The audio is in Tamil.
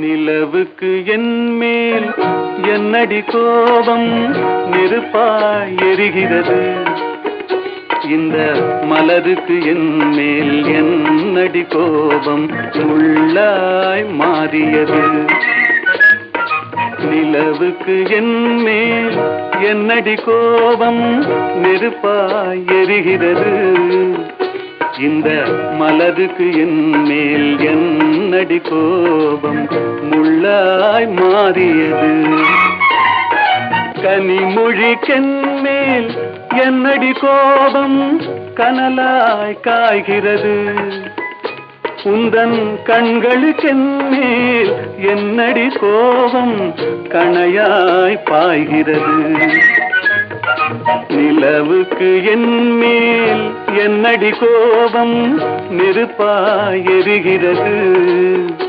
நிலவுக்கு என்மேல் என்னடி கோபம்? நெருப்பாய் எரிகிறது. இந்த மலருக்கு என்மேல் என்னடி கோபம்? உள்ளாய் மாறியது. நிலவுக்கு என்மேல் என்னடி கோபம்? நெருப்பாய் எரிகிறது. இந்த மலருக்கு என் மேல் என்னடி கோபம்? முள்ளாய் மாறியது. கனிமொழிக்கென் மேல் என்னடி கோபம்? கனலாய் காய்கிறது. உந்தன் கண்களுக்கென் மேல் என்னடி கோபம்? கணையாய் பாய்கிறது. நிலவுக்கு என் மேல் என்னடி கோபம் நெருப்பாய் எரிகிறது.